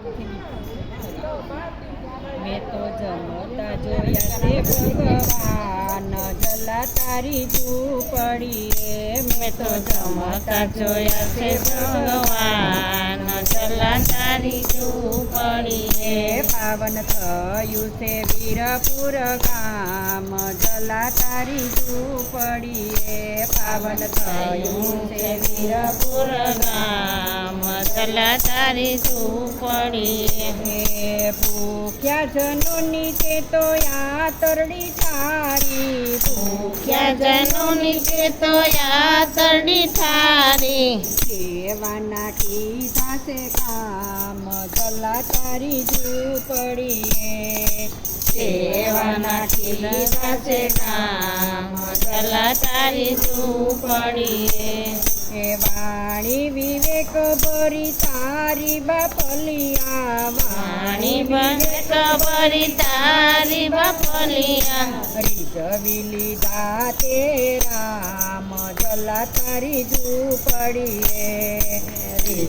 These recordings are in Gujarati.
すいません。મેં તો જમતા જોયા છે ભગવાન જલા તારી ઝૂંપડીએ મેં તો જમતા જોયા છે ભગવાન ચલા તારી ઝૂંપડીએ એ પાવન થયું છે વીરપુર ગામ જલા તારી ઝૂંપડીએ પાવન થયું છે વીરપુર વીરપુર ગામ ચલા તારી ઝૂંપડીએ હે ભૂખ્યા જનો નીચે તો આતરડી થારી. ભૂખ્યા જનો નીચે તો આતરડી થારી. સેવાના કીધા છે કામ જલા તારી ઝૂંપડીએ સેવાના કીધા છે કામ ચલા તારી ઝૂંપડીએ હે વાણી વિવેક ભરી તારી બાપલિયા વાણી વિવેક ભરી તારી બાપલિયા રીઝવી લીધા તે રામ જલા તારી ઝૂંપડીએ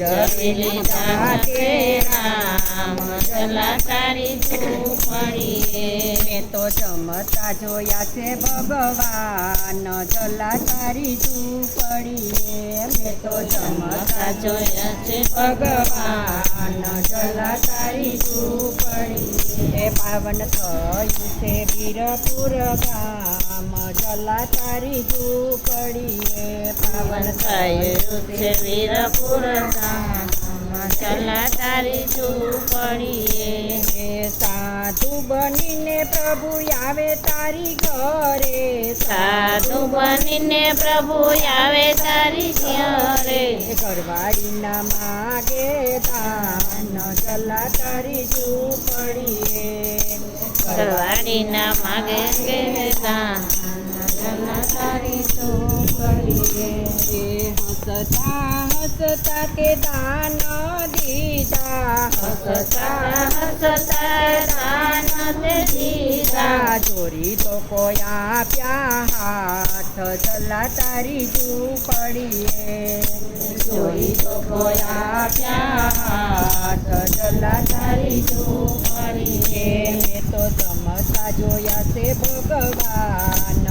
રવિ લીધા તે રામ ચલા તારી ઝૂંપડીએ મેં તો ચમતા જોયા છે ભગવાન. જલા તારી ઝૂંપડીએ મેં તો જમતા જોયા છે ભગવાન. જલા તારી ઝૂંપડી હે પાવન થયું છે વીરપુર ગામ. જલા તારી ઝૂંપડીએ પાવન થયું છે વીરપુર ગામ. ચલા તારી ઝૂંપડીએ હે સાધુ બનીને પ્રભુ આવે તારી ઘરે સાધુ બનીને પ્રભુ આવે તારી ઘરે ઘરવાળીના માગે દાન જલા તારી ઝૂંપડીએ ઘરવાળીના માગે કે દાન ચલા તારી ઝૂંપડીએ हसता हसता के दाना दीदा हसता हसता दान दीदा चोरी तो कोया प्या जला तारी जू पड़िए चोरी तो कोया प्या जला तारी जू पड़िए मैं तो चमका जोया से भगवान।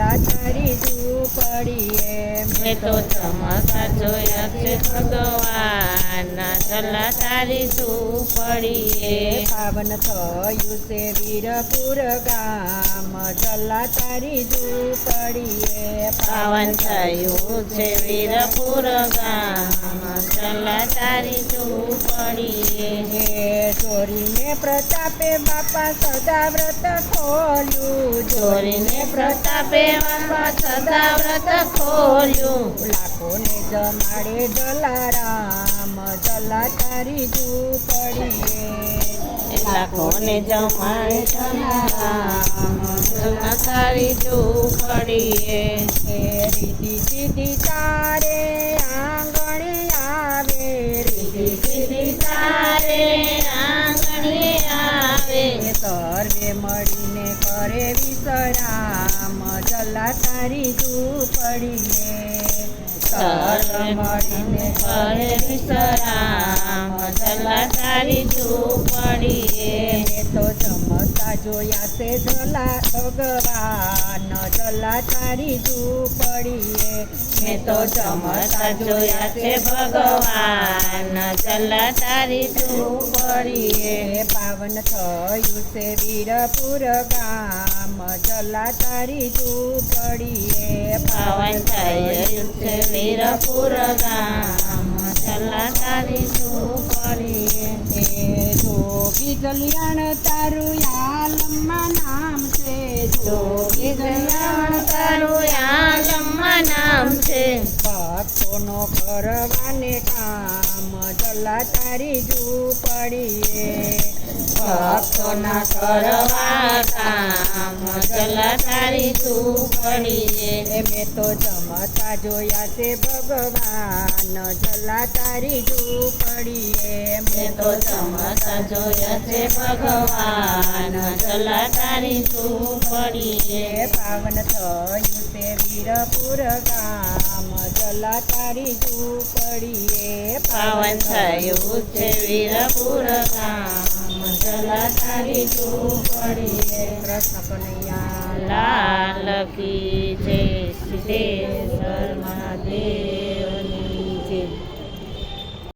જલા તારી ઝૂંપડીએ મેં તો ચમકા જોયા છે ભગવાન ચલા તારી ઝૂંપડીએ પાવન થયું છે વીરપુર ગામ. ચલા તારી ઝૂંપડીએ પાવન થયું છે વીરપુર ગામ. ચલા તારી ઝૂંપડીએ હે ચોરીને પ્રતાપે બાપા સદા વ્રત ખોલ્યું ચોરીને પ્રતાપે બાપા સદા વ્રત ખોલ્યું લાખોને જમાડે જલારામ જલા તારી ઝૂંપડીએ લાખોને જમાડે જલારામ ચલા તારી ઝૂંપડીએ હે રીતિ સીધી તારે વિશ્રામ જલા તારી ઝૂંપડીએ સર્વે મળીને કરે વિશ્રામ ચલા તારી ઝૂંપડીએ. મેં તો જમતા જોયા તે જલા ભગવાન જલા તારી ઝૂંપડીએ. મેં તો જમતા જોયા તે ભગવાન ચલા તારી ઝૂંપડીએ. પાવન થયું છે વીરપુર ગામ. જલા તારી ઝૂંપડીએ પાવન થયું છે વીરપુર ગામ. ચલા તારી ઝૂંપડીએ જોગી કલ્યાણ તારું આલમમાં નામ છે. જોગી કલ્યાણ તારું આલમમાં નામ છે. ભક્તોનો કરવાને કામ જલા તારી ઝૂંપડીએ. ભક્તોના કરવા કામ ચલા તારી ઝૂંપડીએ એ મેં તો જમતા જોયા છે ભગવાન જલા તારી ઝૂંપડીએ મેં તો જમતા જોયા છે ભગવાન ચલા તારી ઝૂંપડીએ એ પાવન થયું છે વીરપુર ગામ જલા તારી ઝૂંપડીએ પાવન પાવન થયું છે વીરપુર ગામ જલા તારી ઝૂંપડીએ કૃષ્ણ કનૈયા લાલ કી જય સિદ્ધેશ્વર મહાદેવની જય